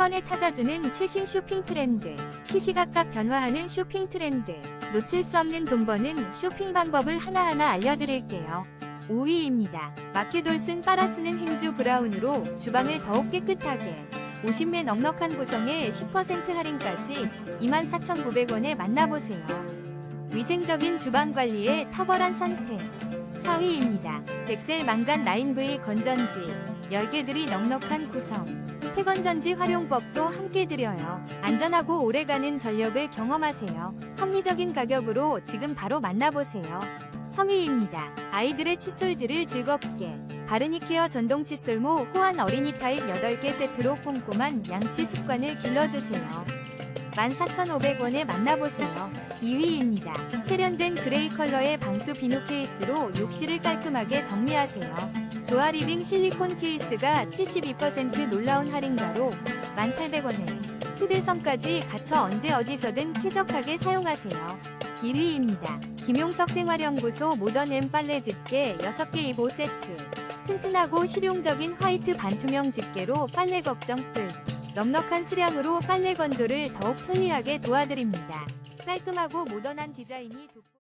번에 찾아주는 최신 쇼핑 트렌드. 시시각각 변화하는 쇼핑 트렌드. 놓칠 수 없는 돈 버는 쇼핑 방법을 하나하나 알려드릴게요. 5위입니다. 마케돌슨 빨아쓰는 행주 브라운으로 주방을 더욱 깨끗하게. 50매 넉넉한 구성에 10% 할인까지 24,900원에 만나보세요. 위생적인 주방 관리에 탁월한 선택. 4위입니다. 백셀 망간 9V 건전지. 10개들이 넉넉한 구성. 폐건전지 활용법도 함께 드려요. 안전하고 오래가는 전력을 경험하세요. 합리적인 가격으로 지금 바로 만나보세요. 3위입니다. 아이들의 칫솔질을 즐겁게. 바르니케어 전동 칫솔모 호환 어린이 타입 8개 세트로 꼼꼼한 양치 습관을 길러주세요. 14,500원에 만나보세요. 2위입니다. 세련된 그레이 컬러의 방수 비누 케이스로 욕실을 깔끔하게 정리하세요. 조아 리빙 실리콘 케이스가 72% 놀라운 할인가로 1,800원에 휴대성까지 갖춰 언제 어디서든 쾌적하게 사용하세요. 1위입니다. 김용석 생활연구소 모던엠 빨래 집게 6개 2보 세트. 튼튼하고 실용적인 화이트 반투명 집게로 빨래 걱정 끝. 넉넉한 수량으로 빨래 건조를 더욱 편리하게 도와드립니다. 깔끔하고 모던한 디자인이 돋보...